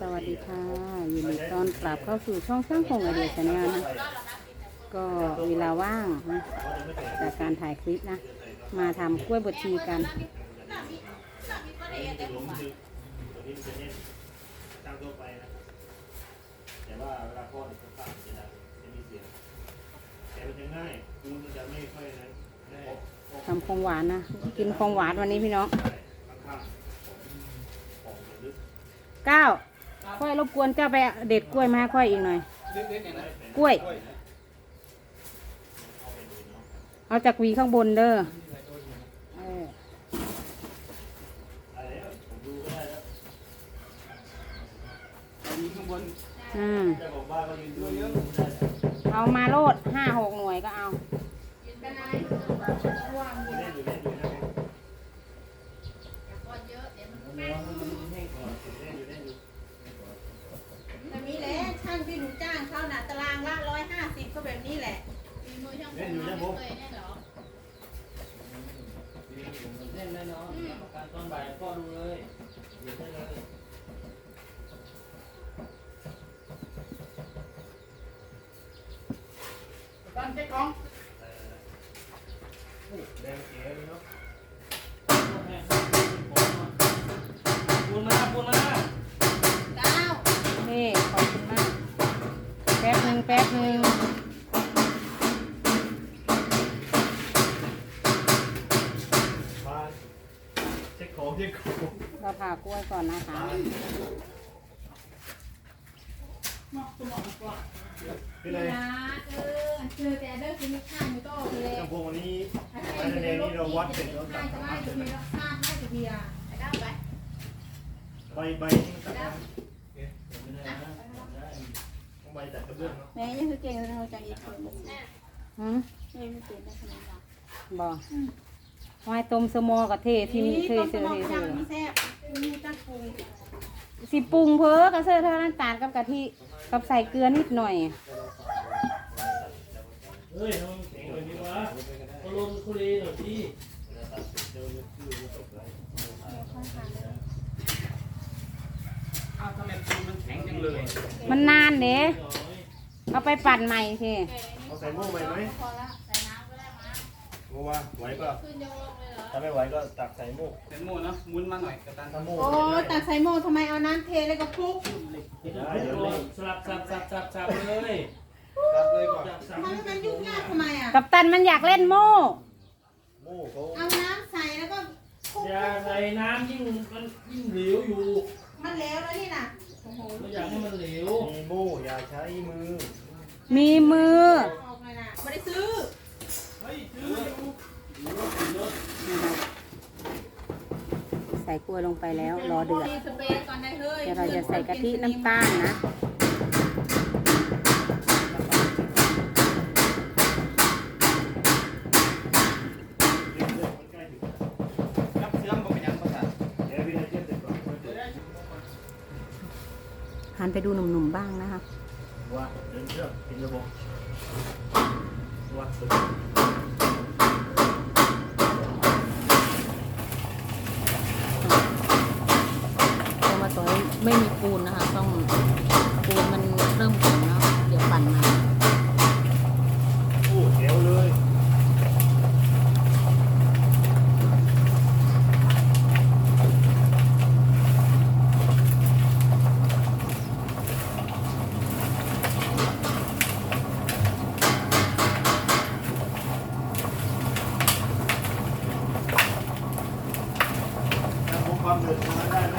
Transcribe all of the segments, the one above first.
สวัสดีค่ะยินดีต้อนรับเข้าสู่ช่องช่างคงไอเดียชาแนลนะ ก็เวลาว่างนะจากการถ่ายคลิปนะ มาทำกล้วยบดชีกันตัวนี้มันจะเน้นตั้งทั่วไปนะแต่ว่าเวลาพ่อเนี่ยข้างจะดังจะมีเสียงแต่มันจะง่ายคูณจะไม่ค่อยนั้นทำของหวานนะกินของหวานวันนี้พี่น้องข้างๆของของลึกก้า ค่อยรบกวนเจ้าไปเด็ดกล้วยมาให้ค่อยอีกหน่อย กล้วย เอาจากหวีข้างบนเด้อเอออะไรแล้วผมดูก็ได้แล้วมีข้างบนอืมเจ้าขอานก็ยืนดูเยอะเอามาโลดห้าหกหน่วยก็เอาเล่นอยู่เล่นอยู่นะเล่นอยู่เล่นอยู่ แบบนี้แหละช่างที่หนูจ้างเขาน่ะตารางละร้อยห้าสิบก็แบบนี้แหละ เล่น อยู่นะผมเล่นได้เนาะประการตอนบ่ายก็ดูเลยเดี๋ยวได้เลยตั้งเช็คของแดงเก๋เลยเนาะ ปูนมาปูนมา เก้า นี่ขอบคุณมาก แป๊บหนึ่งแป๊บหนึ่ง มาเช็คของเช็คของ เรา ผ่ากล้วยก่อนนะคะคืออะไรนะเออเจอแต่เด้อคือมีข้างมีโต๊ะเลยลำโพงวันนี้ไม้แดงนี่เราวัดเป็นเราได้ตัดจะสาได้มารถจะมีรับทราบให้จะเบียร์ได้ไปใบใบที่ตัดได้ไม่ได้นะได้ต้องใบตัดกระเบื้องเนาะแม่ยังคือเก่งเลยเราจะอีกคนหืมยังคือเก่งได้ขนาดนั้นบ อกไว้ต้มสมอกับเททิมเทต้มเสืสอมองเทกเสืระอมีแซ่บมีตั้งปรุงสิปรุงเพ้อกระเสือเท่าน้ำตาลกับกะทิกับใส่เกลือนิดหน่อยเฮ้ยทำไมมันแข็งแบบนี้วะเขาลงคุรีหน่อยสิอ้าวทำไมปูนมันแข็งจังเลย มันนานเด้หน่อยเอาไปปั่นใหม่สิเอาใส่โม่ไปไหมพอละใส่น้ำก็ได้มา โม่ว่าไหวก็ขึ้นยกลงเลยเหรอ ถ้าไม่ไหวก็ตักใส่โม่เป็นหมูเนาะหมุนมาหน่อยกระตันถ้าโม่โอ้ตักใส่โม่ทำไมเอาน้ำเทแล้วก็คลุกได้เดี๋ยวเล่นสลับสับสับสับสับเลยตักเลยก่อนสับสับมันมันยุ่งยากทำไมอะ กับตันมันอยากเล่นโม่ โม่เขาเอาน้ำใส่แล้วก็คลุกอย่าใส่น้ำยิ่งมันยิ่งเหลวอยู่มันแล้วแล้วนี่น่ะโอ้โหเราอยากให้มันเหลวมีโม่อย่าใช้มือมีมือ ออกเลยน่ะไม่ได้ซื้อ เฮ้ยซื้ออยู่รถ ใส่กล้วยลงไปแล้วรอเดือดสเปรย์ก่อนได้เฮ้ยเดี๋ยวเราจะใส่กะทิน้ำตาลนะใกล้ถึงรับเสื่อมก็เป็นยังภาษาเดี๋ยววินาทีเสร็จก่อนหันไปดูหนุ่มๆบ้างนะคะว่าเดินเชือกกินระบบวัดสุด ตัวมาต่อย ไม่มีปูนนะคะ ต้องปูนมันเริ่มแข็งแล้วเดี๋ยวปั่นมา โอ้เดี๋ยวเลย ถ้าพบความเดือดร้อนได้ไหม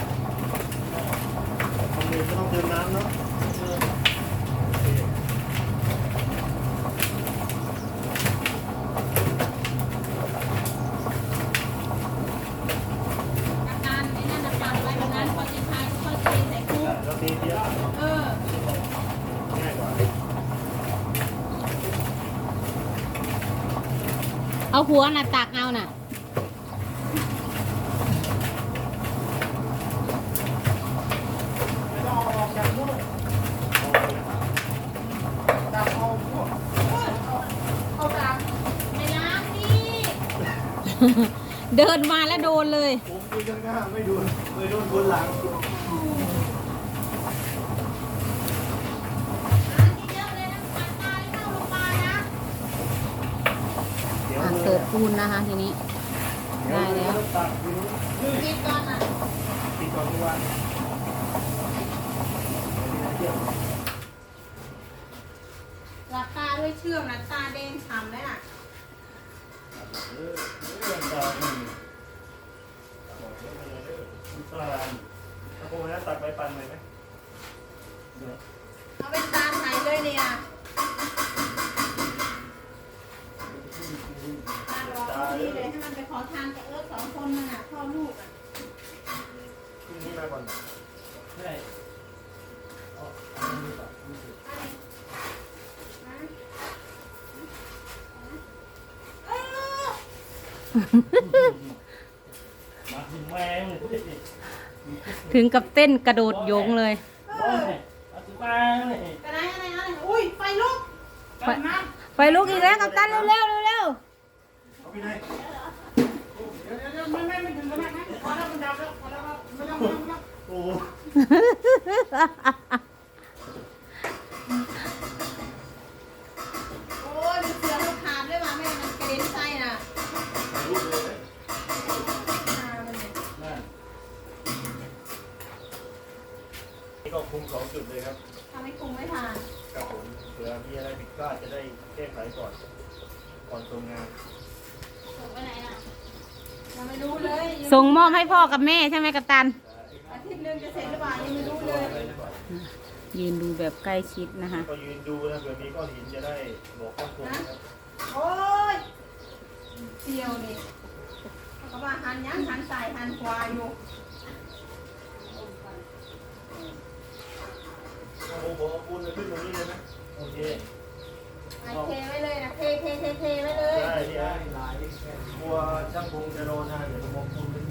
ความเดือดก็ต้องเติมน้ำเนาะโอเค อาการไอ้นั่นน่ะปั่นไว้แบบนั้นพอจะทายก็เทใส่คุก เราตีเดียว เออ ง่ายกว่า เอาหัวน่ะตักเอาน่ะเดินมาแล้วโดนเลยผมคุยข้างๆไม่ดูเลยโดนบนหลัง ปูนนะคะทีนี้ ได้แล้วตัดอยู่ดูคิดก่อนอะปีก่อนทุกวันราคาด้วยเชื่อมนะตาแดงฉ่ำเลยน่ะเออเรื่องดาวนี่ตาลถ้าพวกนั้นตัดไปปันไหมไหมเอาเป็นตาไหนเลยเนี่ยตาบอกเอาดีเลยให้ มันไปขอทานกับเอิร์กสองคนมันอะพ่อลูกอะพรุ่งนี้มาก่อนใช่เอาเอาอันนี้ก่อนเอาอันนี้ก่อนเออมาถึงแมงเลยถึงกับเต้นกระโดดโยงเลย เออมาถึงแมงเลยกระไรอะไรอะไรอุ้ยไฟลุกกันน้ไฟลุกอีกแล้วกับตันเร็วเร็วเร็วเร็วเอาพี่นายำ โอ้โอ้ยมันเสือมันขาดเลยว่ะแม่มันกระเด็นไส้น่ะรูปเลยไหมอ่ามันเนี่ยนั่นนี่ก็คุมสองจุดเลยครับทำให้คุมไม่ทานกับผมเผื่อมีอะไรผิดพลาดจะได้แก้ไขก่อน ก่อนทำงานส่งไปไหนน่ะยังไม่รู้เลยยังส่งมอบให้พ่อกับแม่ใช่ไหมกับตันอา ทิตย์หนึงจะเสร็จหรือเปล่ายังไม่รู้เลยยืนดูแบบใกล้ชิดนะคะ ก็ยืนดูนะเผื่อมีก้อนหินจะได้บอกข้างคงนะครับโอ้ยเสียวนี่เขาก็ว่าหันยังหันซ้ายหันขวาอยู่โอ้โหผมเอาปูนไปขึ้นตรงนี้เลยไหมโอเคไอเทไว้เลยนะเทเทเทเทไว้เลย ได้ที่ได้ได้หลายแค่กลัวช่างคงจะโดนนะเดี๋ยวผมเ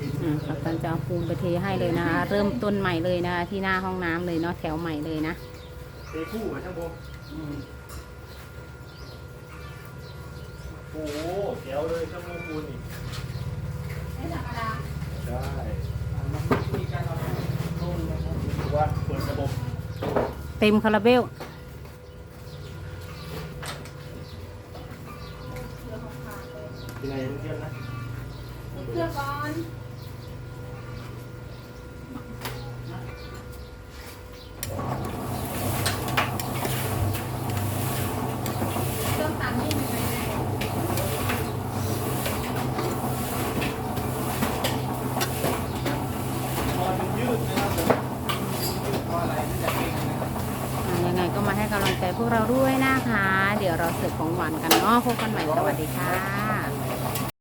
อาปูนไปปิดอืมกับตันจะเอาปูนไปเทให้เลยนะคะ เริ่มต้นใหม่เลยนะคะที่หน้าห้องน้ำเลยเนาะแถวใหม่เลยนะเทคู่กับช่างคงอืมโอ้โหแถวเลยช่างคงปูนนี่ไม่ธรรมดาได้อะมันมีการเอาโน่นนะครับถือว่าเปิดระบบเต็มคาราเบลเสือของขาดเลยยังไงเพื่อนๆนะมีเครื่องก่อนเครื่องตัดนี่ยังไงเนี่ย พอมันยืดนะครับผมยืดพออะไรที่จะเก่งนะครับ อ่ายังไงก็มาให้กำลังใจ พวกเราด้วยนะคะ เดี๋ยวเราเสิร์ฟของหวานกันเนาะพบกันใหม่สวัสดีค่ะ